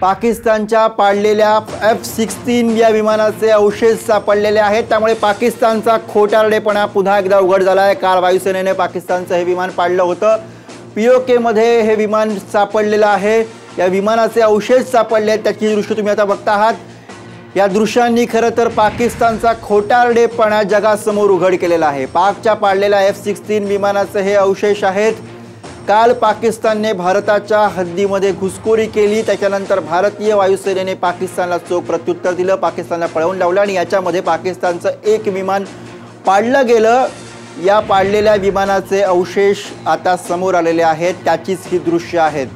पाकिस्तानच्या पाडलेल्या F sixteen या विमानाचे अवशेष सापडलेले आहेत. त्यामुळे पाकिस्तानचा खोटारडेपणा पुन्हा एकदा उघड झाला आहे काल वायुसेनेने पाकिस्तानचं हे विमान पाडलं होतं. पी ओ केमध्ये हे विमान सापडलेलं आहे. या विमानाचे अवशेष सापडले आहेत. त्याची दृश्य तुम्ही आता बघता आहात. या दृश्यांनी खरं तर पाकिस्तानचा खोटारडेपणा जगासमोर उघड केलेला आहे. पाकच्या पाडलेल्या एफ सिक्स्टीन विमानाचे हे अवशेष आहेत. काल पाकिस्तानने भारताच्या हद्दीमध्ये घुसखोरी केली. त्याच्यानंतर भारतीय वायुसेनेने पाकिस्तानला चोख प्रत्युत्तर दिलं. पाकिस्तानला पळवून लावलं आणि याच्यामध्ये पाकिस्तानचं एक विमान पाडलं गेलं. या पाडलेल्या विमानाचे अवशेष आता समोर आलेले आहेत. त्याचीच ही दृश्य आहेत.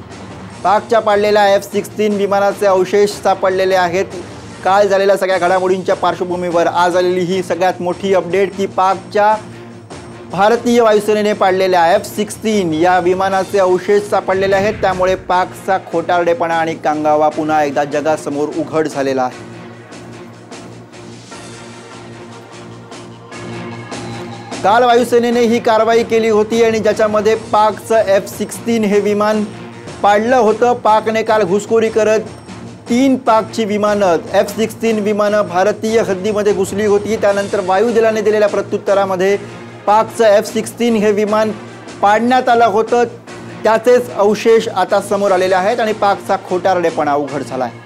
पाकच्या पाडलेल्या एफ सिक्स्टीन विमानाचे अवशेष सापडलेले आहेत. काल झालेल्या सगळ्या घडामोडींच्या पार्श्वभूमीवर आज आलेली ही सगळ्यात मोठी अपडेट की पाकच्या भारतीय वायुसेनेने पाडलेल्या एफ सिक्स्टीन या विमानाचे अवशेष सापडलेले आहेत. त्यामुळे पाकचा खोटारडेपणा आणि कांगावा पुन्हा एकदा जगासमोर उघड झालेला आहे. काल वायुसेनेने ही कारवाई केली होती आणि ज्याच्यामध्ये पाकचं एफ सिक्स्टीन हे विमान पाडलं होतं. पाकने काल घुसखोरी करत तीन पाकची विमानं एफ सिक्स्टीन विमानं भारतीय हद्दीमध्ये घुसली होती. त्यानंतर वायुदलाने दिलेल्या प्रत्युत्तरामध्ये पाकचं एफ सिक्स्टीन हे विमान पाडण्यात आलं होतं. त्याचेच अवशेष आता समोर आलेले आहेत आणि पाकचा खोटारडेपणा उघड झाला आहे